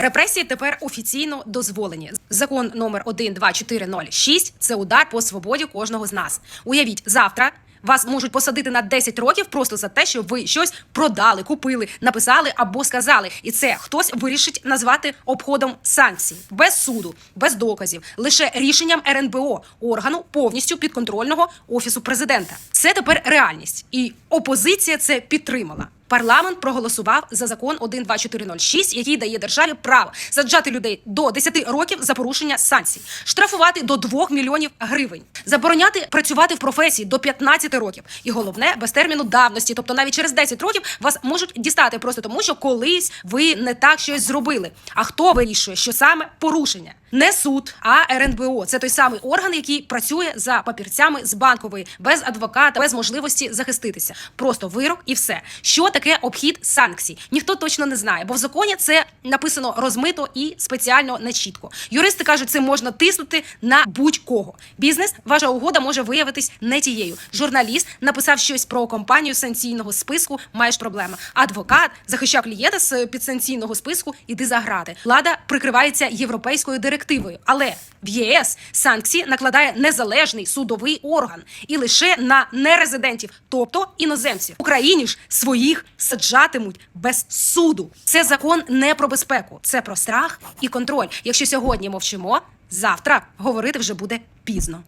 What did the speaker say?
Репресії тепер офіційно дозволені. Закон номер 12406 – це удар по свободі кожного з нас. Уявіть, завтра вас можуть посадити на 10 років просто за те, що ви щось продали, купили, написали або сказали. І це хтось вирішить назвати обходом санкцій без суду, без доказів, лише рішенням РНБО органу повністю підконтрольного офісу президента. Це тепер реальність, і опозиція це підтримала. Парламент проголосував за закон 12406, який дає державі право саджати людей до 10 років за порушення санкцій, штрафувати до 2 мільйонів гривень, забороняти працювати в професії до 15 років. І головне без терміну давності, тобто навіть через 10 років вас можуть дістати просто тому, що колись ви не так щось зробили. А хто вирішує, що саме порушення? Не суд, а РНБО. Це той самий орган, який працює за папірцями з банкової, без адвоката, без можливості захиститися. Просто вирок і все. Що таке обхід санкцій? Ніхто точно не знає, бо в законі це написано розмито і спеціально нечітко. Юристи кажуть, це можна тиснути на будь-кого. Бізнес, ваша угода може виявитись не тією. Журналіст написав щось про компанію санкційного списку. Маєш проблеми. Адвокат захищав клієнта з підсанкційного списку. Іди за грати. Влада прикривається європейською директивою, але в ЄС санкції накладає незалежний судовий орган і лише на нерезидентів, тобто іноземців. Україні ж своїх саджатимуть без суду. Це закон не про безпеку, це про страх і контроль. Якщо сьогодні мовчимо, завтра говорити вже буде пізно.